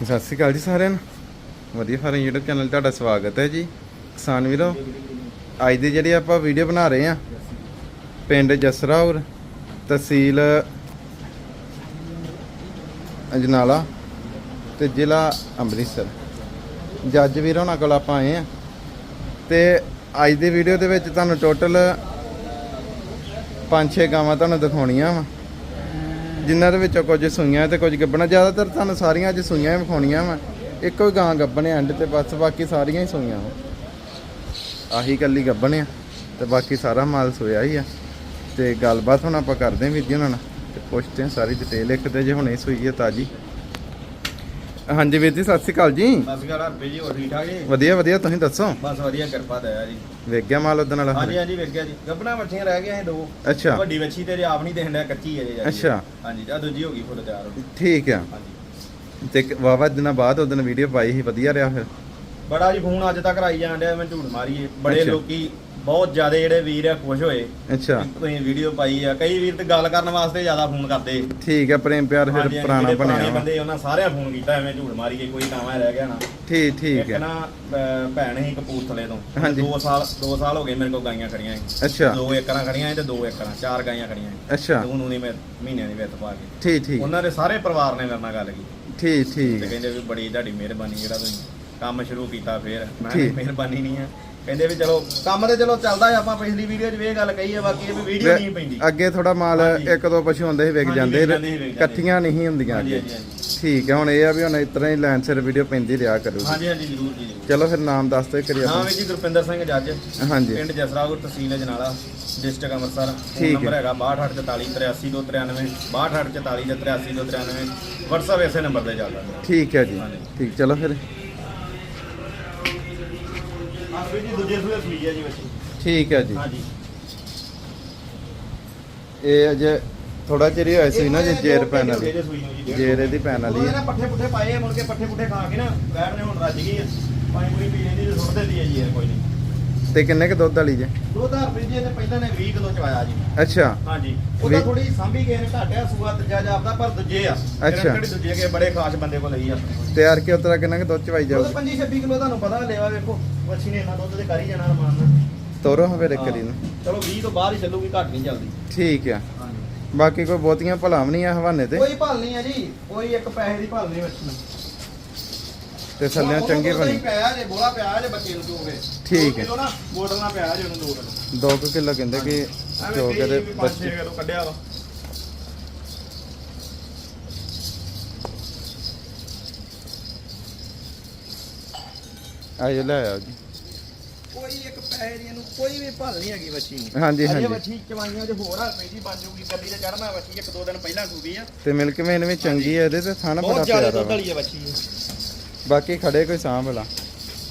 ਸਤਿ ਸ਼੍ਰੀ ਅਕਾਲ ਜੀ ਸਾਰਿਆਂ ਨੂੰ। ਵਧੀਆ ਫਾਰਮ YouTube ਚੈਨਲ 'ਤੇ ਤੁਹਾਡਾ ਸਵਾਗਤ ਹੈ ਜੀ। ਕਿਸਾਨ ਵੀਰੋ, ਅੱਜ ਦੀ ਜਿਹੜੀ ਆਪਾਂ ਵੀਡੀਓ ਬਣਾ ਰਹੇ ਆ ਪਿੰਡ ਜਸਰਾਉਰ ਤਹਿਸੀਲ ਅਜਨਾਲਾ ਤੇ ਜ਼ਿਲ੍ਹਾ ਅੰਮ੍ਰਿਤਸਰ। ਜੱਜ ਵੀਰ ਹੋਣਾ ਕੋਲ ਆਪਾਂ ਆਏ ਆ ਤੇ ਅੱਜ ਦੀ ਵੀਡੀਓ ਦੇ ਵਿੱਚ ਤੁਹਾਨੂੰ ਟੋਟਲ 5-6 ਗਾਵਾਂ ਤੁਹਾਨੂੰ ਦਿਖਾਉਣੀਆਂ ਵਾ। ਜਿਨ੍ਹਾਂ ਦੇ ਵਿੱਚੋਂ ਕੁਝ ਸੂਈਆਂ ਤੇ ਕੁਝ ਗੱਬਣਾ। ਜ਼ਿਆਦਾਤਰ ਤੁਹਾਨੂੰ ਸਾਰੀਆਂ ਅੱਜ ਸੂਈਆਂ ਹੀ ਵਿਖਾਉਣੀਆਂ ਵਾ। ਇੱਕੋ ਹੀ ਗਾਂ ਗੱਬਣੇ ਐਂਡ ਤੇ ਬਸ ਬਾਕੀ ਸਾਰੀਆਂ ਹੀ ਸੂਈਆਂ ਵਾ। ਆਹੀ ਕੱਲੀ ਗੱਬਣੇ ਆ ਤੇ ਬਾਕੀ ਸਾਰਾ ਮਾਲ ਸੋਇਆ ਹੀ ਆ। ਤੇ ਗੱਲਬਾਤ ਹੁਣ ਆਪਾਂ ਕਰਦੇ ਹਾਂ ਵੀਰ ਜੀ ਉਹਨਾਂ ਨਾਲ ਤੇ ਪੁੱਛਦੇ ਹਾਂ ਸਾਰੀ ਡਿਟੇਲ ਇੱਕ ਤੇ ਜੇ ਹੁਣੇ ਸੂਈ ਹੈ ਤਾਜੀ। ਹਾਂਜੀ ਵੀਰ ਜੀ ਸਤਿ ਸ਼੍ਰੀ ਅਕਾਲ ਜੀ। ਬਸ ਗੱਲ ਹਰਪੇ ਜੀ ਹੋਰ ਠੀਕ ਠਾਕ ਜੀ? ਵਧੀਆ ਵਧੀਆ ਤੁਸੀਂ ਦੱਸੋ? ਬਸ ਵਧੀਆ ਕਿਰਪਾ ਦਇਆ ਜੀ। ਵੇਖ ਗਿਆ ਮਾਲ ਉਦੋਂ ਨਾਲ? ਹਾਂਜੀ ਹਾਂਜੀ ਵੇਖ ਗਿਆ ਜੀ। ਗੱਬਣਾ ਮੱਛੀਆਂ ਰਹਿ ਗਈਆਂ ਸੀ ਦੋ। ਅੱਛਾ। ਵੱਡੀ ਵੱਛੀ ਤੇ ਆਪ ਨਹੀਂ ਡਿਆ ਕੱਚੀ ਹੈ ਜੀ ਅੱਛਾ। ਹਾਂਜੀ ਆ ਦੂਜੀ ਹੋ ਗਈ ਫੁੱਲ ਤਿਆਰ ਹੋ ਗਈ। ਠੀਕ ਆ। ਹਾਂਜੀ। ਤੇ ਵਾਵਾ ਦਿਨਾਂ ਬਾਅਦ ਉਦੋਂ ਵੀਡੀਓ ਪਾਈ ਸੀ ਵਧੀਆ ਰਿਹਾ ਫਿਰ। ਬੜਾ ਜੀ ਫੋਨ ਅੱਜ ਤੱਕ ਆਈ ਜਾਣ ਡਿਆ ਮੈਂ ਝੂਠ ਮਾਰੀਏ। ਬੜੇ ਅੱਛਾ। ਲੋਕੀ ਬਹੁਤ ਜ਼ਿਆਦਾ ਜਿਹੜੇ ਵੀਰ ਆ ਖੁਸ਼ ਹੋਏ। ਅੱਛਾ। ਕਿ ਤੁਸੀਂ ਵੀਡੀਓ ਪਾਈ ਆ। ਕਈ ਵੀਰ ਤੇ ਗੱਲ ਕਰਨ ਵਾਸਤੇ ਜ਼ਿਆਦਾ ਫੋਨ ਕਰਦੇ। ਠੀਕ ਹੈ ਪ੍ਰੇਮ ਪਿਆਰ ਫਿਰ ਪੁਰਾਣਾ ਬਣਿਆ। ਬੰਦੇ ਉਹਨਾਂ ਸਾਰਿਆਂ ਫੋਨ ਕੀਤਾ ਐਵੇਂ ਝੂਠ ਮਾਰੀਏ ਕੋਈ ਨਾਵਾਂ ਰਹਿ ਗਿਆ ਨਾ। ਠੀਕ ਠੀਕ ਹੈ ਨਾ ਭੈਣ ਹੀ ਕਪੂਰਥਲੇ ਤੋਂ। ਹਾਂਜੀ। 2 ਸਾਲ 2 ਸਾਲ ਹੋ ਗਏ ਮੇਰੇ ਕੋਲ ਗਾਈਆਂ ਖੜੀਆਂ ਅੱਛਾ। ਦੋ ਏਕੜਾਂ ਖੜੀਆਂ ਤੇ ਦੋ ਏਕੜਾਂ ਚਾਰ ਗਾਈਆਂ ਖੜੀਆਂ ਅੱਛਾ। ਤੇ ਉਹਨੂੰ ਨਹੀਂ ਮੈਂ ਮਹੀਨਿਆਂ ਦੀ ਵਿੱਤ ਪਾ ਕੇ। ਠੀਕ ਠੀਕ। ਉਹਨਾਂ ਦੇ ਸਾਰੇ ਪਰਿਵਾਰ ਨੇ ਮੇਰੇ ਨਾਲ ਗੱਲ ਕੀਤੀ। ਠੀਕ ਠੀਕ। ਤੇ। ਕਹਿੰਦੇ ਵੀ ਬੜੀ ਤੁਹਾਡੀ ਮਿਹਰਬਾਨੀ ਜਿਹੜਾ ਤੁਸੀਂ ਕੰਮ ਸ਼ੁਰੂ ਕੀਤਾ ਫੇਰ। ਮੈਂ ਮਿਹਰਬਾਨੀ ਨਹੀਂ ਆ। ਕਹਿੰਦੇ ਵੀ ਚਲੋ ਕੰਮ ਤੇ ਚਲੋ ਚੱਲਦਾ ਆਪਾਂ ਪਿਛਲੀ ਵੀਡੀਓ 'ਚ ਵੀ ਇਹ ਗੱਲ ਕਹੀ ਆ ਬਾਕੀ ਇਹ ਵੀ ਵੀਡੀਓ ਨਹੀਂ ਪੈਂਦੀ ਅੱਗੇ ਥੋੜਾ ਮਾਲ। ਇੱਕ ਦੋ ਪਸ਼ੂ ਹੁੰਦੇ ਸੀ ਵਿਕ ਜਾਂਦੇ। ਇਕੱਠੀਆਂ ਨਹੀਂ ਹੁੰਦੀਆਂ ਅੱਗੇ ਠੀਕ ਹੈ ਹੁਣ ਇਹ ਆ ਵੀ ਹੁਣ ਇਤਨਾ ਹੀ ਸਿਰ ਵੀਡੀਓ ਪੈਂਦੀ ਰਿਹਾ ਕਰੂਗੀ ਹਾਂਜੀ ਹਾਂਜੀ ਜ਼ਰੂਰ ਜੀ। ਚਲੋ ਫਿਰ ਨਾਮ ਦੱਸ ਦਿਓ ਕਰੀ ਨਾਮ ਆਪਾਂ ਹੈ ਜੀ ਗੁਰਪਿੰਦਰ ਸਿੰਘ ਜੱਜ ਹਾਂਜੀ ਪਿੰਡ ਜਸਰਾਪੁਰ ਤਹਿਸੀਲ ਜਨਾਲਾ ਡਿਸਟ੍ਰਿਕਟ ਅੰਮ੍ਰਿਤਸਰ ਫੋਨ ਹੈ। ਨੰਬਰ ਹੈਗਾ 6244833293 6244833293 WhatsApp ਇਸੇ ਨੰਬਰ ਤੇ ਚੱਲਦਾ ਠੀਕ ਹੈ ਜੀ। ਠੀਕ ਚਲੋ ਫਿਰ ਹਾਂ ਵੀ ਜੀ ਦੂਜੇ ਸੂਏ ਸੂਈ ਹੈ ਜੀ ਵੈਸੇ। ਠੀਕ ਹੈ ਜੀ। ਹਾਂਜੀ। ਇਹ ਅਜੇ ਥੋੜਾ ਚਿਰ ਹੀ ਹੋਇਆ ਸੀ ਨਾ ਜੇ ਜੇਰ ਪੈਣ ਵਾਲੀ। ਜੇਰ। ਇਹਦੀ ਪੈਣ ਵਾਲੀ ਹੈ ਨਾ ਪੱਠੇ ਪੁੱਠੇ ਪਾਏ ਮੁੜ ਕੇ ਪੱਠੇ ਪੁੱਠੇ ਖਾ ਕੇ ਨਾ ਬੈਠ ਨੇ ਹੁਣ ਰੱਜ ਗਈ ਆ। ਪਾਣੀ ਪੂਰੀ ਪੀ ਲੈਂਦੀ ਤੇ ਸੁੱਟ ਦਿੰਦੀ ਹੈ ਜੀ ਇਹ ਕੋਈ ਨਹੀਂ। ਤੇ ਕਿੰਨੇ ਕ ਦੁੱਧ ਵਾਲੀ ਜੇ? ਦੋ ਹਜ਼ਾਰ ਰੁਪਏ ਜੀ ਇਹਨੇ ਪਹਿਲਾਂ ਨੇ 20 ਕਿਲੋ ਚਵਾਇਆ ਜੀ। ਅੱਛਾ। ਹਾਂਜੀ। ਉਹਦਾ ਵੀ- ਥੋੜੀ ਸਾਂਭੀ ਗਏ ਨੇ ਘਾਟਿਆ ਸੂਆ ਤੀਜਾ ਜਾਪਦਾ ਪਰ ਦੂਜੇ ਆ। ਅੱਛਾ। ਕਿਹੜੇ ਦੂਜੇ ਕੇ ਬੜੇ ਖਾਸ ਬੰਦੇ ਕੋਲ ਲਈ ਆ। ਤਿਆਰ ਕੇ ਉਤਰਾ ਕਿੰਨਾ ਕ ਦੁੱਧ ਚਵਾਈ ਜਾਊਗੀ 25 26 ਕਿਲੋ ਤੁਹਾਨੂੰ ਪਤਾ ਲੈਵਾ ਵੇਖੋ ਵੱਛੀ ਨੇ ਇੰਨਾ ਦੁੱਧ ਤੇ ਕਰ ਹੀ ਜਾਣਾ ਰਮਾਨ ਤੋਰੋ ਹਾਂ ਫਿਰ ਇੱਕ ਨੂੰ ਚਲੋ 20 ਤੋਂ ਬਾਹਰ ਹੀ ਚੱਲੂਗੀ ਘੱਟ ਨਹੀਂ ਚੱਲਦੀ। ਠੀਕ ਆ। ਹਾਂਜੀ। ਬਾਕੀ ਕੋਈ ਬਹੁਤੀਆਂ ਭਲਾ ਵੀ ਨਹੀਂ ਆ ਹਵਾਨੇ ਤੇ? ਕੋਈ ਭਲ ਨਹੀਂ ਆ ਜੀ ਕੋਈ ਇੱਕ ਪੈਸੇ ਦੀ ਭਲ ਨਹੀਂ ਵੱਛੀ ਨੂੰ ਤੇ ਥੱਲੇ ਚੰਗੀ ਬਣੀ। ਪਿਆ ਜੇ ਬੋਲਾ ਪਿਆ ਜੇ ਬੱਚੇ ਨੂੰ ਚੋਗੇ ਠੀਕ ਹੈ। ਨਾ ਬੋਟਲ ਨਾਲ ਪਿਆ ਜੇ ਉਹਨੂੰ ਦੋ ਕਿਲੋ। 2 ਕਿਲੋ ਕਹਿੰਦੇ ਕਿ ਐਵੇਂ ਚੋ ਕੇ ਕਈ ਦੇ ਵੀ ਪੰਜ ਬੱਚੇ ਕਿਲੋ ਕੱਢਿਆ ਵਾ। ਆਇਓ ਲੈ ਆਓ ਜੀ। ਕੋਈ ਇੱਕ ਪੈਸੇ ਦੀ ਇਹਨੂੰ ਕੋਈ ਵੀ ਭਲ ਨਹੀਂ ਹੈਗੀ ਬੱਚੀ ਨੂੰ ਹਾਂਜੀ ਅਜੇ ਹਾਂਜੀ। ਬੱਚੀ ਚਵਾਈਆਂ ਜੇ ਹੋਰ ਹਲਪੇ ਜੀ ਬਣ ਜੂਗੀ ਕੱਲੀ ਤੇ ਚੜਨਾ ਬੱਚੀ ਇੱਕ ਦੋ ਦਿਨ ਪਹਿਲਾਂ ਸੂਗੀ ਆ। ਤੇ ਮਿਲਕ ਮੇਨ ਵੀ ਚੰਗੀ ਹੈ ਇਹਦੇ ਤੇ ਥਾਣਾ ਬੜਾ ਬਹੁਤ ਜ਼ਿਆਦਾ ਪਿਆਰਾ ਦੁੱਧ ਵਾ। ਵਾਲੀ ਆ ਬੱਚੀ ਬਾਕੀ ਖੜੇ ਕੋਈ ਸਾਂਭ ਲਾ।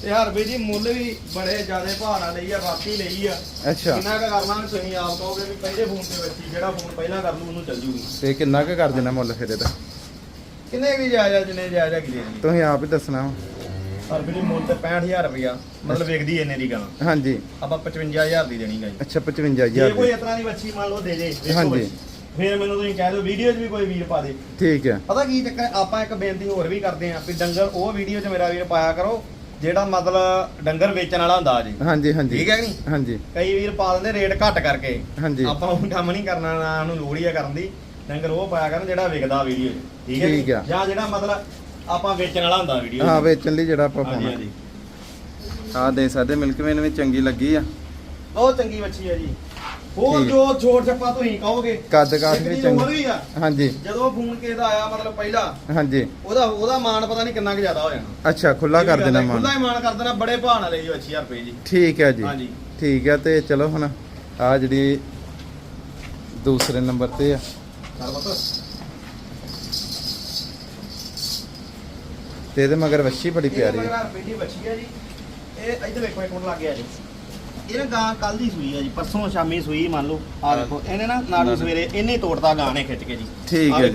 ਤੇ ਹਰਬੀ ਜੀ ਮੁੱਲ ਵੀ ਬੜੇ ਜ਼ਿਆਦੇ ਭਾਅ ਲਈ ਆ ਬਾਕੀ ਲਈ ਆ ਅੱਛਾ ਕਿੰਨਾ ਕੁ ਕਰਨਾ ਤੁਸੀਂ ਆਪ ਕਹੋਗੇ ਵੀ ਪਹਿਲੇ ਫੋਨ ਤੇ ਬੱਚੀ ਜਿਹੜਾ ਫੋਨ ਪਹਿਲਾਂ ਕਰ ਲੂ ਉਹਨੂੰ ਚੱਲ ਜੂਗੀ ਤੇ ਕਿੰਨਾ ਕੁ ਕਰ ਦੇਣਾ ਮੁੱਲ ਫਿਰ ਇਹਦਾ ਕਿੰਨੇ ਵੀ ਜਾਇਜ਼ ਜਿੰਨੇ ਜਾਇਜ਼ ਹੈਗੀ ਦੇਣੀ ਤੁਸੀਂ ਆਪ ਹੀ ਦੱਸਣਾ ਵਾ। ਹਰਬੀ ਜੀ ਮੁੱਲ ਤੇ 65000 ਰੁਪਇਆ ਮਤਲਬ ਵੇਖਦੀ ਇੰਨੇ ਦੀ ਗਾਂ ਹਾਂਜੀ ਆਪਾਂ 55000 ਦੀ ਦੇਣੀ ਗਾਂ ਅੱਛਾ ਜੇ 55000 ਕੋਈ ਦੀ। ਇਸ ਤਰ੍ਹਾਂ ਦੀ ਬੱਚੀ ਮੰਨ ਲਓ ਦੇ ਦੇ ਵੇਖੋ ਹਾਂਜੀ। ਬੱਚੀ। ਫਿਰ ਮੈਨੂੰ ਤੁਸੀਂ ਕਹਿ ਦਿਓ ਵੀਡੀਓ 'ਚ ਵੀ ਕੋਈ ਵੀਰ ਪਾ ਦੇ ਠੀਕ ਹੈ ਪਤਾ ਕੀ ਚੱਕਰ ਹੈ? ਆਪਾਂ ਇੱਕ ਬੇਨਤੀ ਹੋਰ ਵੀ ਕਰਦੇ ਆਂ ਵੀ ਡੰਗਰ ਉਹ ਵੀਡੀਓ 'ਚ ਮੇਰਾ ਵੀਰ ਪਾਇਆ ਕਰੋ ਜਿਹੜਾ ਮਤਲਬ ਡੰਗਰ ਵੇਚਣ ਵਾਲਾ ਹੁੰਦਾ ਜੀ। ਹਾਂਜੀ ਹਾਂਜੀ। ਠੀਕ ਹੈ ਕਿ ਨਹੀਂ? ਹਾਂਜੀ। ਕਈ ਵੀਰ ਪਾ ਦਿੰਦੇ ਰੇਟ ਘੱਟ ਕਰਕੇ। ਹਾਂਜੀ। ਆਪਾਂ ਉਹ ਕੰਮ ਨਹੀਂ ਕਰਨਾ ਨਾ ਉਹਨੂੰ ਲੋੜ ਹੀ ਆ ਕਰਨ ਦੀ। ਡੰਗਰ ਉਹ ਪਾਇਆ ਕਰਨ ਜਿਹੜਾ ਵਿਕਦਾ ਵੀਡੀਓ ਠੀਕ ਹੈ ਠੀਕ? ਆ। ਜਾਂ ਜਿਹੜਾ ਮਤਲਬ ਆਪਾਂ ਵੇਚਣ ਵਾਲਾ ਹੁੰਦਾ ਵੀਡੀਓ ਹਾਂ ਵੇਚਣ ਲਈ ਜਿਹੜਾ ਆਪਾਂ ਹਾਂਜੀ ਪਾਉਣਾ। ਹਾਂਜੀ। ਹਾਂ ਦੇ ਸਕਦੇ ਮਿਲਕ ਮੇਨ ਵੀ ਚੰਗੀ ਲੱਗੀ ਆ। ਬਹੁਤ ਚੰਗੀ ਬੱਚੀ ਹੈ ਜੀ। ਹੋਰ ਠੀਕ। ਜੋ ਛੋਟ ਛੱਪਾ ਤੁਸੀਂ ਕਹੋਗੇ ਕੱਦ ਕਾਠ ਵੀ ਚੰਗੀ। ਹਾਂਜੀ। ਜਦੋਂ ਫੋਨ ਕਿਸੇ ਦਾ ਆਇਆ ਮਤਲਬ ਪਹਿਲਾ ਹਾਂਜੀ। ਉਹਦਾ ਉਹਦਾ ਮਾਨ ਪਤਾ ਨਹੀਂ ਕਿੰਨਾ ਕੁ ਜ਼ਿਆਦਾ ਹੋ ਜਾਣਾ। ਅੱਛਾ ਖੁੱਲਾ ਕਰ ਦੇਣਾ ਖੁੱਲਾ ਮਨ ਹੀ ਮਾਨ ਕਰ ਦੇਣਾ ਬੜੇ ਭਾਅ ਨਾਲ ਲਈ ਜੋ 8000 ਰੁਪਏ ਜੀ। ਠੀਕ ਹੈ ਜੀ। ਹਾਂਜੀ। ਠੀਕ ਹੈ ਤੇ ਚਲੋ ਹੁਣ ਆ ਜਿਹੜੀ ਦੂਸਰੇ ਨੰਬਰ ਤੇ ਆ। ਤੇ ਇਹਦੇ ਮਗਰ ਵੱਛੀ ਬੜੀ ਪਿਆਰੀ ਹੈ ਮਗਰ ਬੇਟੀ ਬੱਚੀ ਹੈ ਜੀ। ਇਹ ਇੱਧਰ ਵੇਖੋ ਇੱਕ ਮਿੰਟ ਲੱਗ ਗਿਆ ਜੀ। ਇਹ ਨਾ ਗਾਂ ਕੱਲ ਦੀ ਸੂਈ ਹੈ ਜੀ ਪਰਸੋਂ ਸ਼ਾਮੀ ਸੂਈ ਮੰਨ ਲਓ। ਆ ਵੇਖੋ ਇਹਨੇ ਨਾ ਨਾੜੂ ਸਵੇਰੇ ਇਹਨੇ ਤੋੜਦਾ ਗਾਂ ਨੇ ਖਿੱਚ ਕੇ ਜੀ। ਠੀਕ ਹੈ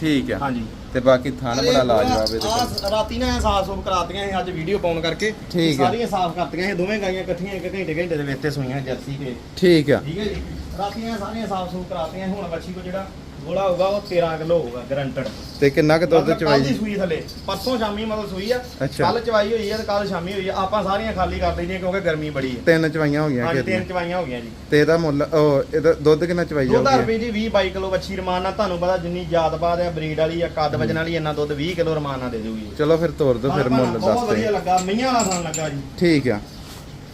ਠੀਕ ਹੈ। ਹਾਂਜੀ। ਤੇ ਬਾਕੀ ਥਾਨ ਬੜਾ ਲਾਜਵਾਬ ਇਹਦੇ ਰਾਤੀ ਨਾ ਸਾਫ਼ ਸੁਫ ਕਰਾਤੀਆਂ ਸੀ ਅੱਜ ਵੀਡੀਓ ਪਾਉਣ ਕਰਕੇ। ਸਾਰੀਆਂ ਸਾਫ਼ ਕਰਤੀਆਂ ਇਹ ਦੋਵੇਂ ਗਾਈਆਂ ਇਕੱਠੀਆਂ ਇੱਕ ਘੰਟੇ ਘੰਟੇ ਦੇ ਵਿੱਚ ਤੇ ਸੂਈਆਂ ਜਰਸੀ ਤੇ। ਠੀਕ ਆ ਠੀਕ ਹੈ ਜੀ। ਰਾਤੀਆਂ ਸਾਰੀਆਂ ਸਾਫ਼ ਸੁਫ ਕਰਾਤੀਆਂ ਹੁਣ ਬੱਚੀ ਕੋ ਜਿਹੜਾ ਗੋਲਾ ਹੋਊਗਾ ਉਹ 13 ਕਿਲੋ ਹੋਊਗਾ ਗਰੰਟਡ ਤੇ ਕਿੰਨਾ ਕੁ ਦੁੱਧ ਕੱਲ ਚਵਾਈ? ਦੀ ਸੂਈ ਥੱਲੇ ਪਰਸੋਂ ਸ਼ਾਮੀ ਮਤਲਬ ਸੂਈ ਆ ਅੱਛਾ। ਕੱਲ ਚਵਾਈ ਹੋਈ ਆ ਤੇ ਕੱਲ ਸ਼ਾਮੀ ਹੋਈ ਆ। ਆਪਾਂ ਸਾਰੀਆਂ ਖਾਲੀ ਕਰ ਦਈਆਂ ਕਿਉਂਕਿ ਗਰਮੀ ਬੜੀ ਹੈ ਤਿੰਨ ਚਵਾਈਆਂ ਹੋ ਗਈਆਂ ਹਾਂਜੀ ਤਿੰਨ ਚਵਾਈਆਂ ਹੋ ਗਈਆਂ ਜੀ। ਤੇ ਇਹਦਾ ਮੁੱਲ ਉਹ ਇਹਦਾ ਦੁੱਧ ਕਿੰਨਾ ਚਵਾਈ 2000 ਜਾਊਗੀ? ਰੁਪਏ ਦੀ 20 22 ਕਿਲੋ ਵੱਛੀ ਰਮਾਨ ਨਾਲ। ਤੁਹਾਨੂੰ ਪਤਾ ਜਿੰਨੀ ਜਾਤ ਬਾਤ ਆ ਬਰੀਡ ਵਾਲੀ ਆ ਕੱਦ ਵਜਨ ਵਾਲੀ ਇੰਨਾ ਦੁੱਧ 20 ਕਿਲੋ ਰਮਾਨ ਨਾਲ ਦੇ ਦੂਗੀ ਚਲੋ ਫਿਰ ਤੋਰ ਦੋ ਫਿਰ ਮੁੱਲ ਬਹੁਤ ਦੱਸ ਵਧੀਆ ਦੇ ਲੱਗਾ। ਮਈਆਂ ਵਾਲਾ ਥਾਂ ਲੱਗਾ ਜੀ। ਠੀਕ ਆ।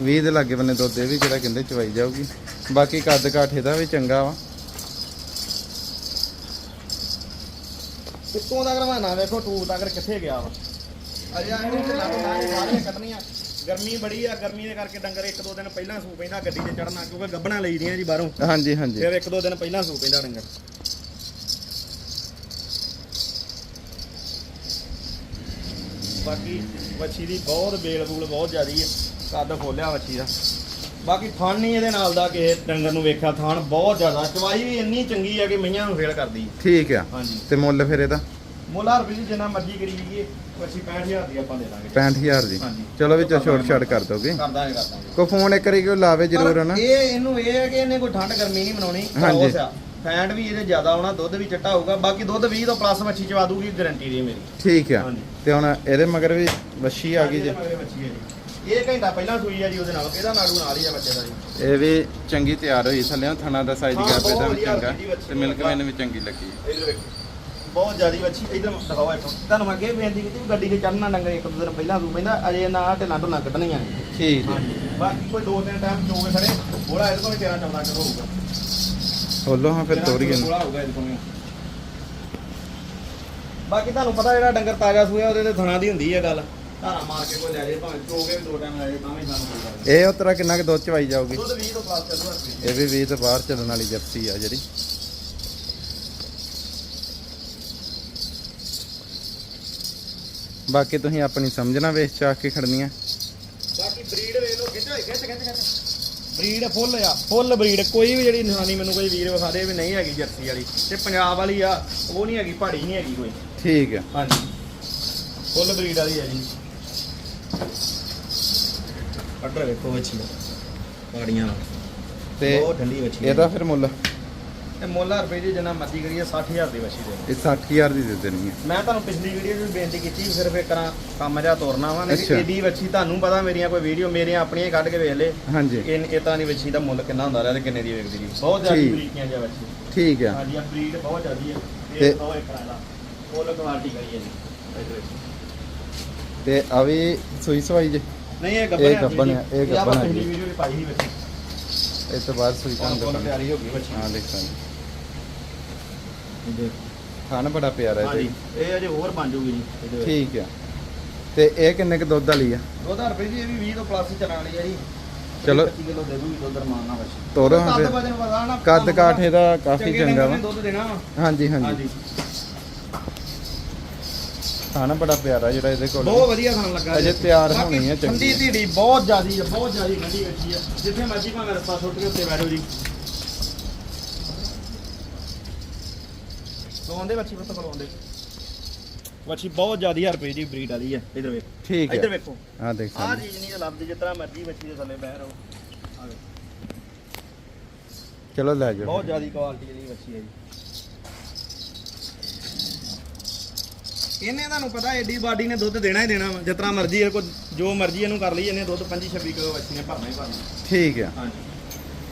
20 ਦੇ ਲਾਗੇ ਬੰਨੇ ਦੁੱਧ ਇਹ ਵੀ ਜਿਹੜਾ ਕਹਿੰਦੇ ਚਵਾਈ ਜਾਊਗੀ। ਬਾਕੀ ਕੱਦ ਕਾਠ ਇਹਦਾ ਵੀ ਚੰਗਾ ਵਾ। ਕਿੱਥੋਂ ਤੱਕ ਰਵਾਨਾ ਵੇਖੋ ਟੂ ਤੱਕ ਕਿੱਥੇ ਗਿਆ ਵਾ। ਅਜੇ ਨੇ ਢਿੱਲਾਂ ਤੋਂ ਨਾਲ ਸਾਰੀਆਂ ਕੱਢਣੀਆਂ। ਗਰਮੀ ਬੜੀ ਆ ਗਰਮੀ ਦੇ ਕਰਕੇ ਡੰਗਰ ਇੱਕ ਦੋ ਦਿਨ ਪਹਿਲਾਂ ਸੂ ਪੈਂਦਾ ਗੱਡੀ ਤੇ ਚੜਨਾ ਕਿਉਂਕਿ ਗੱਬਣਾ ਲਈਦੀਆਂ ਜੀ ਬਾਹਰੋਂ। ਹਾਂਜੀ ਹਾਂਜੀ। ਫਿਰ ਇੱਕ ਦੋ ਦਿਨ ਪਹਿਲਾਂ ਸੂ ਪੈਂਦਾ ਡੰਗਰ। ਬਾਕੀ ਵੱਛੀ ਦੀ ਬਹੁਤ ਬੇਲ ਬੂਲ ਬਹੁਤ ਜ਼ਿਆਦੀ ਹੈ ਕੱਦ ਖੋਲਿਆ ਵੱਛੀ ਦਾ। ਬਾਕੀ ਥਣ ਨਹੀਂ ਇਹਦੇ ਨਾਲ ਦਾ ਕਿਸੇ ਡੰਗਰ ਨੂੰ ਵੇਖਿਆ ਥਣ ਬਹੁਤ ਜ਼ਿਆਦਾ। ਚਵਾਈ ਵੀ ਇੰਨੀ ਚੰਗੀ ਹੈ ਕਿ ਮਈਆਂ ਨੂੰ ਫੇਲ ਕਰਦੀ। ਹੈ ਠੀਕ ਆ। ਹਾਂਜੀ। ਤੇ ਮੁੱਲ ਫਿਰ ਇਹਦਾ? ਮੁੱਲਾ ਰੁਪਏ ਦੀ ਜਿੰਨਾ ਮਰਜ਼ੀ ਕਰੀ ਜਾਈਏ ਵੱਛੀ 65000 ਦੀ ਆਪਾਂ ਦੇ ਦਾਂਗੇ। 65000 ਦੀ? ਹਾਂਜੀ। ਚਲੋ ਵਿੱਚੋਂ ਛੋਟ ਛਾੜ ਕਰ ਦੋਗੇ। ਕਰਦਾਂਗੇ ਕਰਦਾਂਗੇ। ਕੋ ਫੋਨ ਇੱਕ ਵਾਰੀ ਕਿਉਂ ਲਾਵੇ ਜ਼ਰੂਰ ਹਨਾ। ਇਹ ਇਹਨੂੰ ਇਹ ਹੈ ਕਿ ਇਹਨੇ ਕੋਈ ਠੰਡ ਗਰਮੀ ਨਹੀਂ ਮਨਾਉਣੀ ਹਾਂਜੀ। ਕ੍ਰੋਸ ਆ। ਫੈਂਟ ਵੀ ਇਹਦੇ ਜ਼ਿਆਦਾ ਆਉਣਾ ਦੁੱਧ ਵੀ ਚਟਾ ਹੋਊਗਾ ਬਾਕੀ ਦੁੱਧ 20 ਤੋਂ ਪਲੱਸ ਮੱਛੀ ਚਵਾ ਦੂਗੀ ਗਾਰੰਟੀ ਦੀ ਮੇਰੀ। ਠੀਕ ਆ। ਹਾਂਜੀ। ਤੇ ਹੁਣ ਇਹਦੇ ਮਗਰ ਵੀ ਵੱਛੀ ਆ ਗਈ ਇਹਦੇ ਜੀ। ਮਗਰੇ ਵੱਛੀ ਹੈ ਜੀ। ਇਹ ਘੰਟਾ ਪਹਿਲਾਂ ਸੂਈ ਆ ਜੀ ਉਹਦੇ ਨਾਲ। ਇਹਦਾ ਨਾੜੂ ਨਾਲ ਹੀ ਆ ਬੱਚੇ ਦਾ ਜੀ। ਇਹ ਵੀ ਚੰਗੀ ਤਿਆਰ ਹੋਈ ਥੱਲੇ ਥਣਾ ਦਾ ਸਾਈਜ਼ ਬਹੁਤ ਇਹਦਾ ਵੀ ਚੰਗਾ। ਤੇ ਮਿਲਕ ਵੇਨ ਵੀ ਚੰਗੀ ਲੱਗੀ। ਇਧਰ ਵੇਖੋ। ਬਹੁਤ ਜ਼ਿਆਦੀ ਵੱਛੀ ਇਧਰ ਦਿਖਾਓ ਇੱਥੋਂ। ਤੁਹਾਨੂੰ ਮੈਂ ਅੱਗੇ ਬੇਨਤੀ ਕੀਤੀ ਗੱਡੀ 'ਤੇ ਚੜਨਾ ਡੰਗਰ ਇੱਕ ਦੋ ਦਿਨ ਪਹਿਲਾਂ ਸੂ ਪੈਂਦਾ ਅਜੇ ਨਾ ਢਿੱਲਾਂ ਢੁੱਲਾਂ ਕੱਢਣੀਆਂ ਨੇ। ਠੀਕ ਬਾਕੀ ਕੋਈ ਦੋ ਤਿੰਨ ਟਾਈਮ ਚੋਗੇ ਖੜੇ ਬੋਲਾ ਇਹਦੇ ਕੋਲ 13 14 ਕਿਲੋ ਹੋਊਗਾ। ਖੋਲੋ ਹਾਂ ਫਿਰ ਤੋਰੀਏ ਨੂੰ। ਬੋਲਾ ਹੋਊਗਾ ਇਹਦੇ ਕੋਲ ਬਾਕੀ ਤੁਹਾਨੂੰ ਪਤਾ ਜਿਹੜਾ ਡੰਗਰ ਤਾਜ਼ਾ ਸੂਇਆ ਉਹਦੇ ਤੇ ਥਣਾ ਦੀ ਹੁੰਦੀ ਹੈ ਗੱਲ। ਧਾਰਾ ਮਾਰ ਕੇ ਕੋਈ ਲੈ ਜੇ ਭਾਵੇਂ ਚੋਗੇ ਵੀ ਦੋ ਟਾਈਮ ਲੈ ਜੇ ਤਾਂ ਵੀ ਸਾਨੂੰ ਕੋਈ ਗੱਲ ਨਹੀਂ। ਇਹ ਉਤਰਾ ਕਿੰਨਾ ਕੁ ਦੁੱਧ ਚਵਾਈ ਜਾਊਗੀ? ਦੁੱਧ 20 ਤੋਂ ਪਲੱਸ ਚੱਲੂਗਾ ਰੁਪਏ ਇਹ ਵੀ 20 ਤੋਂ ਬਾਹਰ ਚੱਲਣ ਵਾਲੀ ਜਰਸੀ ਆ ਜਿਹੜੀ। ਬਾਕੀ ਤੁਸੀਂ ਆਪਣੀ ਸਮਝਣਾ ਵੇਚ ਚਾਹ ਕੇ ਖੜਨੀਆਂ। ਬਾਕੀ ਬਰੀਡ ਵੇਖ ਲਓ ਖਿੱਚ ਓਏ, ਖਿੱਚ ਖਿੱਚ ਖਿੱਚ। ਬਰੀਡ ਫੁੱਲ ਆ ਫੁੱਲ ਬਰੀਡ ਕੋਈ ਵੀ ਜਿਹੜੀ ਨਿਸ਼ਾਨੀ ਮੈਨੂੰ ਕੋਈ ਵੀਰ ਵਿਖਾ ਦੇ ਵੀ ਨਹੀਂ ਹੈਗੀ ਜਰਸੀ ਵਾਲੀ। ਤੇ ਪੰਜਾਬ ਵਾਲੀ ਆ ਉਹ ਨਹੀਂ ਹੈਗੀ ਪਹਾੜੀ ਨਹੀਂ ਹੈਗੀ ਕੋਈ। ਠੀਕ ਆ। ਹਾਂਜੀ। ਫੁੱਲ ਬਰੀਡ ਵਾਲੀ ਆ ਜੀ। ਅੱਡਰ ਵੇਖੋ ਵੱਛੀ ਪਹਾੜੀਆਂ ਨਾਲ। ਤੇ ਬਹੁਤ ਠੰਡੀ ਵੱਛੀ ਇਹਦਾ ਫਿਰ ਮੁੱਲ? ਤੇ ਮੁੱਲ ਰੁਪਏ ਦੀ ਜਿੰਨਾ ਮਰਜ਼ੀ ਕਰੀਏ 60000 ਦੀ ਵੱਛੀ ਦੇ ਇਹ 60000 ਦੀ ਦੇ ਦੇਣੀ ਹੈ। ਮੈਂ ਤੁਹਾਨੂੰ ਪਿਛਲੀ ਵੀਡੀਓ 'ਚ ਵੀ ਬੇਨਤੀ ਕੀਤੀ ਵੀ ਸਿਰਫ ਇੱਕ ਕਰਾਂ ਕੰਮ ਜਿਹਾ ਤੋਰਨਾ ਵਾ ਨਹੀਂ ਅੱਛਾ। ਏਡੀ ਵੱਛੀ ਤੁਹਾਨੂੰ ਪਤਾ ਮੇਰੀਆਂ ਕੋਈ ਵੀਡੀਓ ਮੇਰੀਆਂ ਆਪਣੀਆਂ ਹੀ ਕੱਢ ਕੇ ਵੇਖ ਲੈ। ਹਾਂਜੀ। ਇਹ ਇਹ ਤਾਂ ਦੀ ਵੱਛੀ ਦਾ ਮੁੱਲ ਕਿੰਨਾ ਹੁੰਦਾ ਰਿਹਾ ਤੇ ਕਿੰਨੇ ਦੀ ਵਿਕਦੀ ਜੀ ਬਹੁਤ ਜ਼ਿਆਦਾ। ਬਰੀਕੀਆਂ ਜਿਹਾ ਵੱਛੀ। ਠੀਕ ਆ। ਹਾਂਜੀ ਆ ਬਰੀਡ ਬਹੁਤ ਜ਼ਿਆਦੀ ਹੈ ਇਹ ਦੋ ਇੱਕ ਦਾ ਫੁੱਲ ਕੁਆਲਿਟੀ ਕਰੀ ਹੈ ਜੀ ਇਹਦੇ ਵਿੱਚ। ਤੇ ਆ ਵੀ ਸੂਈ ਸਵਾਈ ਜੇ। ਨਹੀਂ ਇਹ ਇਹ ਗੱਬਣ ਹੈ ਹੈ, ਇਹ ਗੱਭਣ ਹੈ ਜੀ। ਵੀਡੀਓ 'ਚ ਪਾਈ ਸੀ ਵੱਛੀ ਇਸ ਤੋਂ ਬਾਅਦ ਸੂਈ ਫੁੱਲ ਦੱਸਾਂਗੇ ਤਿਆਰੀ ਹੋ ਗਈ ਵੱਛੀ ਹਾਂ ਦੇਖਾਂਗੇ। ਖਾਣਾ ਬੜਾ ਪਿਆਰਾ ਹੈ ਤੇ। ਇਹ ਅਜੇ ਹੋਰ ਬਣ ਜੂਗੀ ਜੀ ਠੀਕ ਆ। ਤੇ ਇਹ ਕਿੰਨੇ ਕ ਦੁੱਧ ਵਾਲੀ ਆ? 2000 ਰੁਪਏ ਦੀ ਇਹ ਵੀ 20 ਤੋਂ ਪਲੱਸ ਚੱਲਣ ਵਾਲੀ ਹੈ ਜੀ। ਚਲੋ। 25 ਕਿਲੋ ਦੇ ਦੂਗੀ ਦੁੱਧ ਰਮਾਨ ਵੱਛੀ ਤੋਰੋ ਹਾਂ ਕੱਦ ਕਾਠ ਇਹਦਾ ਕਾਫੀ ਚੰਗੇ ਵਾ। ਦੁੱਧ ਦੇਣਾ। ਹਾਂਜੀ ਹਾਂਜੀ। ਖਾਣਾ ਬੜਾ ਪਿਆਰਾ ਜਿਹੜਾ ਇਹਦੇ ਕੋਲ। ਬਹੁਤ ਵਧੀਆ ਖਾਣ ਲੱਗਾ ਅਜੇ। ਤਿਆਰ ਹੋਣੀ ਹੈ ਚੰਗੀ। ਠੰਡੀ ਧੀੜੀ ਬਹੁਤ ਜ਼ਿਆਦੀ ਹੈ ਬਹੁਤ ਜ਼ਿਆਦੀ ਠੰਡੀ ਵੱਛੀ ਹੈ ਜਿੱਥੇ ਮਰਜ਼ੀ ਭਾਵੇਂ ਰਸਤਾ ਸੁੱਟ ਕੇ ਉੱਤੇ ਬੈਠੋ ਜੀ। ਕਲੋਂਦੇ ਵੱਛੀ ਪੁੱਤ ਕਲੋਂਦੇ ਵੱਛੀ ਬਹੁਤ ਜ਼ਿਆਦੀ ਹਜ਼ਾਰ ਰੁਪਏ ਦੀ ਬਰੀਡ ਵਾਲੀ ਹੈ ਇਧਰ ਵੇਖੋ। ਠੀਕ ਇੱਧਰ ਹੈ ਵੇਖੋ। ਆ ਦੇਖ ਆਹ ਸਕਦੇ ਚੀਜ਼ ਨਹੀਂ ਲੱਭਦੀ ਜਿਸ ਤਰ੍ਹਾਂ ਮਰਜ਼ੀ ਵੱਛੀ ਦੇ ਥੱਲੇ ਬਹਿ ਰਹੋ। ਚਲੋ ਲੈ ਜਾਓ। ਬਹੁਤ ਜ਼ਿਆਦੀ ਕੁਆਲਿਟੀ ਦੀ ਵੱਛੀ ਹੈ ਜੀ। ਇਹਨੇ ਤੁਹਾਨੂੰ ਪਤਾ ਏਡੀ ਬਾਡੀ ਨੇ ਦੁੱਧ ਦੇਣਾ ਹੀ ਦੇਣਾ ਵਾ ਤਰ੍ਹਾਂ ਮਰਜ਼ੀ ਇਹ ਕੋ ਜੋ ਮਰਜ਼ੀ ਇਹਨੂੰ ਕਰ ਲਈ ਇਹਨੇ ਦੁੱਧ 25 26 ਕਿਲੋ ਵੱਛੀ ਨੇ ਭਰਨਾ ਹੀ ਭਰਨਾ। ਠੀਕ ਆ। ਹਾਂਜੀ।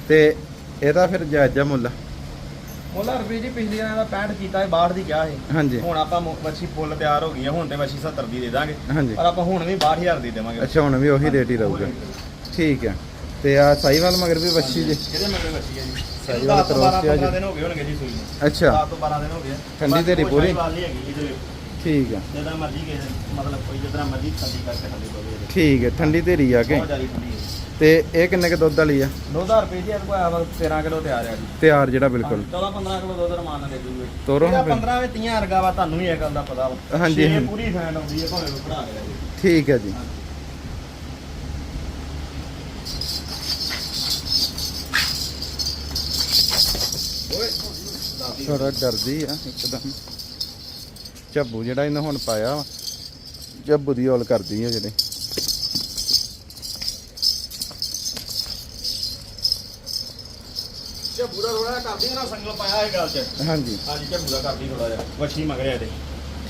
ਤੇ ਇਹਦਾ ਫਿਰ ਜਾਇਜ਼ਾ ਮੁੱਲ। ਮੁੱਲਾ ਰੁਪਏ ਜੀ ਪਿਛਲੀ ਵਾਰ ਦਾ 65 ਕੀਤਾ ਹੈ 62 ਦੀ ਕਿਹਾ ਸੀ। ਹਾਂਜੀ। ਹੁਣ ਆਪਾਂ ਮੁ- ਵੱਛੀ ਫੁੱਲ ਤਿਆਰ ਹੋ ਗਈ ਹੈ ਹੁਣ ਤੇ ਵੱਛੀ 70 ਦੀ ਦੇ ਦਾਂਗੇ। ਹਾਂਜੀ। ਪਰ ਆਪਾਂ ਹੁਣ ਵੀ 62000 ਦੀ ਦੇਵਾਂਗੇ। ਅੱਛਾ ਹੁਣ ਵੀ ਉਹੀ ਰੇਟ ਹੀ ਰਹੂਗਾ। ਠੀਕ ਆ। ਤੇ ਆ ਸਾਈਵਾਲ ਮਗਰ ਵੀ ਵੱਛੀ ਜੀ। ਇਹਦੇ ਮਗਰ ਵੱਛੀ ਹੈ ਜੀ? ਸਹੀ ਇਹਨੂੰ ਵਾਲਾ 10 ਤੋਂ 12 ਕਰੋਸ ਤੇ ਆ ਜੀ। 15 ਦਿਨ ਹੋ ਗਏ ਹੋਣਗੇ ਜੀ ਸੂਈ ਨੂੰ। ਅੱਛਾ। 10 ਤੋਂ 12 ਦਿਨ ਹੋ ਗਏ। ਠੰਡੀ ਕੋਈ ਪੂਰੀ? ਨਹੀਂ ਹੈਗੀ ਇਹਦੇ ਵਿੱਚ। ਠੀਕ ਆ। ਜਿੱਦਾਂ ਮਰਜ਼ੀ ਕੇ ਮਤਲਬ ਕੋਈ ਜਿੱਦਾਂ ਮਰਜ਼ੀ ਠੰਡੀ ਕਰਕੇ ਠੰਡੀ ਪਵੇ ਇਹਦੇ। ਠੀਕ ਹੈ ਠੰਡੀ ਧੀਰੀ ਆ ਕੇ। ਬਹੁਤ ਜ਼ਿਆਦਾ ਠੰਡੀ ਹੈ ਤੇ ਇਹ ਕਿੰਨੇ ਕ ਦੁੱਧ ਵਾਲੀ ਆ? 2000 ਰੁਪਏ ਦੀ ਕੋਈ ਆਵਾ 13 ਕਿਲੋ ਤਿਆਰ ਆ ਜੀ। ਤਿਆਰ ਜਿਹੜਾ ਬਿਲਕੁਲ। 14 15 ਕਿਲੋ ਦੁੱਧ ਰਮਾਨ ਨਾਲ ਦੇ ਦੂਗੇ। ਤੋਰੋ ਇਹਦਾ ਫਿਰ। 15 ਵਿੱਚ 30 ਅਰਗਾ ਵਾ ਤੁਹਾਨੂੰ ਵੀ ਇਹ ਗੱਲ ਦਾ ਪਤਾ ਵਾ। ਹਾਂਜੀ, ਛੇ ਹਾਂਜੀ। ਪੂਰੀ ਫੈਂਟ ਆਉਂਦੀ ਹੈ ਭਾਵੇਂ ਉਹ ਪੜਾ ਕੇ ਜੀ ਠੀਕ ਹੈ ਜੀ। ਓਏ ਥੋੜਾ ਡਰਦੀ ਆ ਇੱਕਦਮ। ਝੱਬੂ ਜਿਹੜਾ ਇਹਨੇ ਹੁਣ ਪਾਇਆ ਝੱਬੂ ਦੀ ਔਲ ਕਰਦੀ ਆ ਜਿਹੜੇ। ਝੱਬੂ ਝੱਬੂ ਦਾ ਥੋੜਾ ਕਰਦੀ ਨਾ ਸੰਗਲ ਪਾਇਆ ਇਹ ਗੱਲ 'ਚ। ਹਾਂਜੀ। ਹਾਂਜੀ ਝੱਬੂ ਦਾ ਕਰਦੀ ਥੋੜਾ ਜਿਹਾ ਵੱਛੀ ਮਗਰਿਆ ਇਹਦੇ।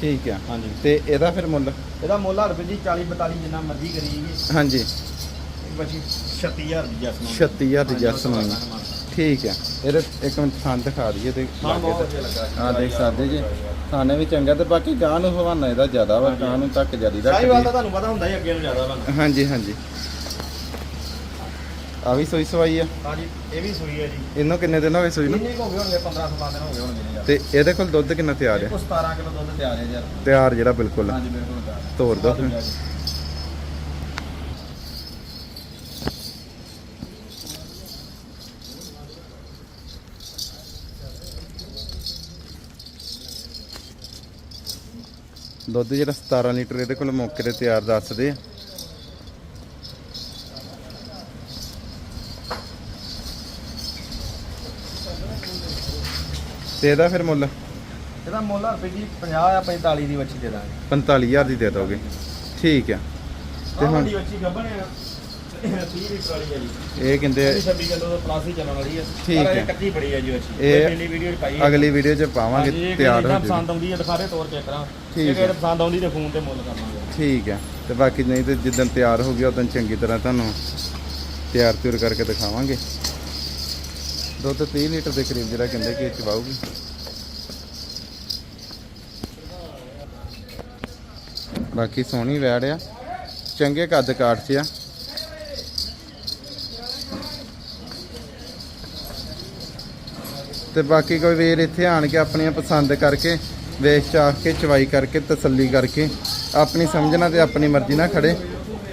ਠੀਕ ਆ। ਹਾਂਜੀ। ਤੇ ਇਹਦਾ ਫਿਰ ਮੁੱਲ? ਇਹਦਾ ਮੁੱਲ ਹਰਪੇ ਜੀ 40 42 ਜਿੰਨਾ ਮਰਜ਼ੀ ਕਰੀਏ। ਹਾਂਜੀ। ਵੱਛੀ 36000 ਦੀ ਜਸ ਨੂੰ। 36000 ਦੀ ਜਸ ਨੂੰ। ਠੀਕ ਆ। ਇਹਦੇ ਇੱਕ ਮਿੰਟ ਥਾਂ ਦਿਖਾ ਦਈਏ ਤੇ ਹਾਂ ਲਾਗੇ ਹਾਂ ਦੇਖ ਸਕਦੇ ਜੀ। ਖਾਣੇ ਵੀ ਚੰਗਾ ਤੇ ਬਾਕੀ ਗਾਂ ਨੂੰ ਹਵਾਨਾ ਇਹਦਾ ਜ਼ਿਆਦਾ ਵਾ ਗਾਂ ਨੂੰ ਤੱਕ ਜਰੀ ਦਾ ਸਾਈ ਵਾਲ ਤਾਂ ਤੁਹਾਨੂੰ ਪਤਾ ਹੁੰਦਾ ਹੀ ਅੱਗੇ ਨੂੰ ਜ਼ਿਆਦਾ ਬਣ ਹਾਂਜੀ ਹਾਂਜੀ। ਆ ਵੀ ਸੋਈ ਸਵਾਈ ਆ। ਹਾਂਜੀ ਇਹ ਵੀ ਸੂਈ ਹੈ ਜੀ। ਇਹਨੂੰ ਕਿੰਨੇ ਦਿਨ ਹੋਏ ਸੂਈ ਨੂੰ? ਕਿੰਨੇ ਹੋ ਗਏ ਹੋਣਗੇ 15 16 ਦਿਨ ਹੋ ਗਏ ਹੋਣਗੇ ਯਾਰ ਤੇ ਇਹਦੇ ਕੋਲ ਦੁੱਧ ਕਿੰਨਾ ਤਿਆਰ ਹੈ ਕੋ 17 ਕਿਲੋ ਦੁੱਧ ਤਿਆਰ ਹੈ ਯਾਰ ਤਿਆਰ ਜਿਹੜਾ ਬਿਲਕੁਲ ਹਾਂਜੀ ਬਿਲਕੁਲ ਹੈ। ਤੋੜ ਦੋ। ਦੁੱਧ ਜਿਹੜਾ 17 ਲੀਟਰ ਇਹਦੇ ਕੋਲ ਮੌਕੇ ਤੇ ਤਿਆਰ ਦੱਸਦੇ ਆ। ਤੇ ਇਹਦਾ ਫਿਰ ਮੁੱਲ? ਇਹਦਾ ਮੁੱਲ ਰੁਪਏ ਜੀ 50 ਆ 45 ਦੀ ਵੱਛੀ ਦੇ ਦਾਂਗੇ। 45000 ਦੀ ਦੇ ਦੋਗੇ। ਠੀਕ ਆ। ਤੇ ਹੁਣ- ਹੁਣ ਵੱਛੀ ਗੱਭਣ ਆ। 30 ਲੀਟਰ ਵਾਲੀ ਹੈ ਜੀ ਇਹ ਕਹਿੰਦੇ 26 ਕਿਲੋ ਦਾ ਪਲਾਸ ਹੀ ਚੱਲਣ ਵਾਲੀ ਹੈ ਠੀਕ ਪਰ ਇਹ ਹੈ। ਕੱਚੀ ਬੜੀ ਹੈ ਜੀ ਵੱਛੀ ਇਹ ਪਹਿਲੀ ਵੀਡੀਓ ਪਾਈ ਹੈ ਅਗਲੀ ਵੀਡੀਓ 'ਚ ਪਾਵਾਂਗੇ ਤਿਆਰ ਹੋ ਪਸੰਦ ਜੂਗੀ ਆਉਂਦੀ ਹੈ ਦਿਖਾਰੇ ਤੌਰ ਚੈੱਕ ਕਰਾਂ। ਠੀਕ ਜੇ ਹੈ। ਪਸੰਦ ਆਉਂਦੀ ਤੇ ਫੋਨ ਤੇ ਮੁੱਲ ਕਰ ਲਾਂਗੇ ਠੀਕ ਆ ਤੇ ਬਾਕੀ ਨਹੀਂ ਤੇ ਜਿੱਦਣ ਤਿਆਰ ਹੋ ਗਿਆ ਉਦੋਂ ਚੰਗੀ ਤਰ੍ਹਾਂ ਤੁਹਾਨੂੰ ਤਿਆਰ ਤਿਉਰ ਕਰਕੇ ਦਿਖਾਵਾਂਗੇ। ਦੁੱਧ 30 ਲੀਟਰ ਦੇ ਕਰੀਬ ਜਿਹੜਾ ਕਹਿੰਦੇ ਕਿ ਚ ਪਾਊਗੀ ਬਾਕੀ ਸੋਹਣੀ ਵੈੜ ਆ। ਚੰਗੇ ਕੱਦ ਕਾਠ 'ਚ ਆ। ਤੇ ਬਾਕੀ ਕੋਈ ਵੀਰ ਇੱਥੇ ਆਣ ਕੇ ਆਪਣੀਆਂ ਪਸੰਦ ਕਰਕੇ ਵੇਚ ਚਾਖ ਕੇ ਚਵਾਈ ਕਰਕੇ ਤਸੱਲੀ ਕਰਕੇ ਆਪਣੀ ਸਮਝਣਾ ਤੇ ਆਪਣੀ ਮਰਜ਼ੀ ਨਾਲ ਖੜੇ।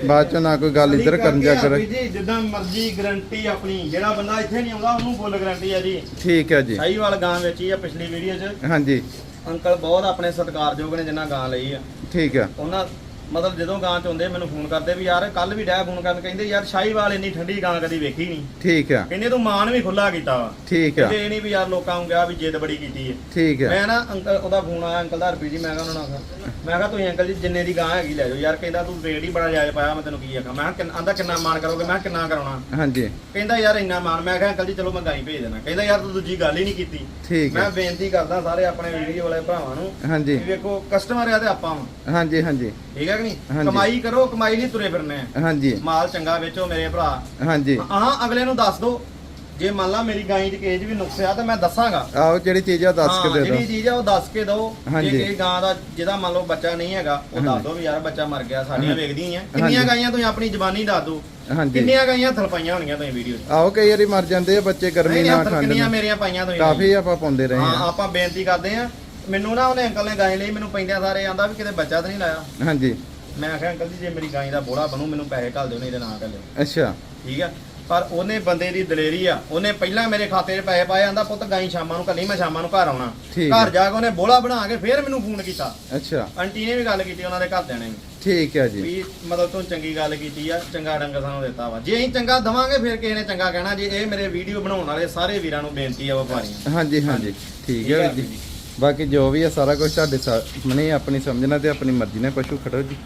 ਬਾਅਦ ਚ ਨਾ ਕੋਈ ਗੱਲ ਇੱਧਰ ਕਰਨ ਜਾ ਕਰ ਜੀ ਜਿੱਦਾਂ ਮਰਜ਼ੀ ਗਾਰੰਟੀ ਆਪਣੀ ਜਿਹੜਾ ਬੰਦਾ ਇੱਥੇ ਨਹੀਂ ਆਉਂਦਾ ਉਹਨੂੰ ਫੁੱਲ ਗਾਰੰਟੀ ਹੈ ਜੀ। ਠੀਕ ਹੈ ਜੀ। ਸਾਈਵਾਲ ਗਾਂ ਵਿੱਚ ਹੀ ਆ ਪਿਛਲੀ ਵੀਡੀਓ 'ਚ। ਹਾਂਜੀ। ਅੰਕਲ ਬਹੁਤ ਆਪਣੇ ਸਤਿਕਾਰਯੋਗ ਨੇ ਜਿਨ੍ਹਾਂ ਗਾਂ ਲਈ ਆ। ਠੀਕ ਹੈ ਉਹਨਾਂ ਮਤਲਬ ਜਦੋਂ ਗਾਂ ਚ ਹੁੰਦੇ ਮੈਨੂੰ ਫੋਨ ਕਰਦੇ ਵੀ ਯਾਰ ਕੱਲ ਵੀ ਡੈ ਫੋਨ ਕਰਨ ਕਹਿੰਦੇ ਯਾਰ ਸ਼ਾਹੀਵਾਲ ਇੰਨੀ ਠੰਡੀ ਗਾਂ ਕਦੀ ਵੇਖੀ ਨਹੀਂ। ਠੀਕ ਹੈ ਕਹਿੰਦੇ ਤੂੰ ਮਾਨ ਵੀ ਖੁੱਲਾ ਕੀਤਾ ਵਾ। ਠੀਕ ਕਹਿੰਦੇ ਹੈ ਇਹ ਨਹੀਂ ਵੀ ਯਾਰ ਲੋਕਾਂ ਨੂੰ ਕਿਹਾ ਵੀ ਜਿੱਦ ਬੜੀ ਕੀਤੀ ਹੈ ਠੀਕ ਹੈ ਮੈਂ ਨਾ ਅੰਕਲ ਉਹਦਾ ਫੋਨ ਆਇਆ ਅੰਕਲ ਦਾ ਰੁਪਏ ਜੀ ਮੈਂ ਕਿਹਾ ਉਹਨਾਂ ਨੂੰ ਆਖਿਆ ਮੈਂ ਕਿਹਾ ਤੁਸੀਂ ਅੰਕਲ ਜੀ ਜਿੰਨੇ ਦੀ ਗਾਂ ਹੈਗੀ ਲੈ ਜਾਓ ਯਾਰ ਕਹਿੰਦਾ ਤੂੰ ਰੇਟ ਹੀ ਬੜਾ ਜਾਇਜ਼ ਪਾਇਆ ਮੈਂ ਤੈਨੂੰ ਕੀ ਆਖਾਂ। ਮੈਂ ਕਿਹਾ ਕਿੰਨਾ- ਆਂਦਾ ਕਿੰਨਾ ਮਾਨ ਕਰੋਗੇ? ਮੈਂ ਕਿੰਨਾ ਕਰਾਉਣਾ? ਹਾਂਜੀ। ਕਹਿੰਦਾ ਯਾਰ ਇੰਨਾ ਮਾਨ ਮੈਂ ਕਿਹਾ ਅੰਕਲ ਜੀ ਚਲੋ ਮੈਂ ਗਾਂ ਹੀ ਭੇਜ ਦੇਣਾ ਕਹਿੰਦਾ ਯਾਰ ਤੂੰ ਦੂਜੀ ਗੱਲ ਹੀ ਨਹੀਂ ਕੀਤੀ। ਠੀਕ ਮੈਂ ਬੇਨਤੀ ਕਰਦਾ ਸਾਰੇ ਆਪਣੇ ਵੀਡੀਓ ਵਾਲੇ ਭਰਾਵਾਂ ਨੂੰ ਹਾਂਜੀ। ਵੇਖੋ ਕਸਟਮਰ ਆ ਤੇ ਆਪਾਂ ਹਾਂਜੀ ਹਾਂਜੀ। ਠੀਕ ਹੈ? ਕਿ ਨਹੀਂ? ਹਾਂਜੀ। ਕਮਾਈ ਕਰੋ ਕਮਾਈ ਨਹੀਂ ਤੁਰੇ ਫਿਰਨੇ। ਆ ਹਾਂਜੀ। ਮਾਲ ਚੰਗਾ ਵੇਚੋ ਮੇਰੇ ਭਰਾ। ਹਾਂਜੀ। ਹਾਂ ਅਗਲੇ ਨੂੰ ਦੱਸ ਦੋ। ਜੇ ਮੰਨ ਲਾ ਮੇਰੀ ਗਾਂ 'ਚ ਕੇਜ ਵੀ ਨੁਕਸ ਆ ਤਾਂ ਮੈਂ ਦੱਸਾਂਗਾ। ਆਓ ਜਿਹੜੀ ਚੀਜ਼ ਆ ਦੱਸ ਕੇ ਹਾਂ, ਦੇ ਜਿਹੜੀ ਦਿਓ ਚੀਜ਼ ਆ ਉਹ ਦੱਸ ਕੇ ਦਿਓ ਜੇ ਹਾਂਜੀ। ਕਿਸੇ ਗਾਂ ਦਾ ਜਿਹਦਾ ਮੰਨ ਲਓ ਬੱਚਾ ਨਹੀਂ ਹੈਗਾ ਉਹ ਦੱਸ। ਦਿਓ ਵੀ ਯਾਰ ਬੱਚਾ ਮਰ ਗਿਆ ਸਾਡੀਆਂ ਹਾਂਜੀ। ਵੇਖਦੀਆਂ ਕਿੰਨੀਆਂ ਹਾਂਜੀ। ਗਾਈਆਂ ਤੁਸੀਂ ਆਪਣੀ ਜ਼ਬਾਨੀ ਦੱਸ ਦਿਓ ਹਾਂਜੀ। ਕਿੰਨੀਆਂ ਗਾਈਆਂ ਥਲਪਾਈਆਂ ਹੋਣਗੀਆਂ ਤੁਸੀਂ ਵੀਡੀਓ 'ਚ? ਆਓ ਕਈ ਵਾਰੀ ਮਰ ਜਾਂਦੇ ਆ ਬੱਚੇ ਗਰਮੀ ਨਹੀਂ, ਨਾਲ ਠੰਡ ਕਿੰਨੀਆਂ ਨਾਲ ਮੇਰੀਆਂ ਪਾਈਆਂ ਤੁਸੀਂ ਕਾਫੀ ਆਪਾਂ ਪਾਉਂਦੇ ਰਹੇ ਹਾਂ ਆ ਆਪਾਂ ਬੇਨਤੀ ਕਰਦੇ ਆ ਮੈਨੂੰ ਨਾ ਉਹਨੇ ਅੰਕਲ ਨੇ ਗਾਂ ਲਈ ਮੈਨੂੰ ਪੈਂਦਿਆਂ ਸਾਰੇ ਆਂਦਾ ਵੀ ਕਿਤੇ ਬੱਚਾ ਤਾਂ ਨਹੀਂ ਲਾਇਆ। ਹਾਂਜੀ। ਮੈਂ ਆਖਿਆ ਅੰਕਲ ਜੀ ਜੇ ਮੇਰੀ ਗਾਂ ਦਾ ਬੋੜਾ ਬਣੂ ਮੈਨੂੰ ਪੈਸੇ ਘੱਲ ਦਿਓ ਨਹੀਂ ਤੇ ਨਾ ਘੱਲਿਓ ਅੱਛਾ। ਠੀਕ ਆ? ਪਰ ਉਹਨੇ ਬੰਦੇ ਦੀ ਦਲੇਰੀ ਆ। ਉਹਨੇ ਪਹਿਲਾਂ ਮੇਰੇ ਖਾਤੇ 'ਚ ਪੈਸੇ ਪਾਏ ਆਂਦਾ ਪੁੱਤ ਗਾਈ ਸ਼ਾਮਾਂ ਨੂੰ ਕੱਲੀ ਮੈਂ ਸ਼ਾਮਾਂ ਨੂੰ ਘਰ ਆਉਣਾ। ਠੀਕ ਘਰ। ਜਾ ਕੇ ਉਹਨੇ ਬੋਲਾ ਬਣਾ ਕੇ ਫੇਰ ਮੈਨੂੰ ਫੋਨ ਕੀਤਾ। ਅੱਛਾ। ਆਂਟੀ ਨੇ ਵੀ ਗੱਲ ਕੀਤੀ ਉਹਨਾਂ ਦੇ ਘਰਦਿਆਂ ਨੇ ਵੀ। ਠੀਕ ਹੈ ਜੀ। ਵੀ ਮਤਲਬ ਤੂੰ ਚੰਗੀ ਗੱਲ ਕੀਤੀ ਆ ਚੰਗਾ ਡੰਗ ਸਾਨੂੰ ਦਿੱਤਾ ਵਾ। ਜੇ ਅਸੀਂ ਚੰਗਾ ਦਵਾਂਗੇ ਫਿਰ ਕਿਸੇ ਨੇ ਚੰਗਾ ਕਹਿਣਾ। ਜੇ ਇਹ ਮੇਰੇ ਵੀਡੀਓ ਬਣਾਉਣ ਵਾਲੇ ਸਾਰੇ ਵੀਰਾਂ ਨੂੰ ਬੇਨਤੀ ਆ ਵਪਾਰੀਆਂ ਹਾਂਜੀ ਹਾਂਜੀ। ਠੀਕ ਹੈ ਵੀਰ ਜੀ। ਬਾਕੀ ਜੋ ਵੀ ਹੈ ਸਾਰਾ ਕੁਝ ਤੁਹਾਡੇ ਸਾਹਮਣੇ ਆਪਣੀ ਸਮਝਣਾ ਤੇ ਆਪਣੀ ਮਰਜ਼ੀ ਨਾਲ ਪਸ਼ੂ ਖੜੋ ਜੀ।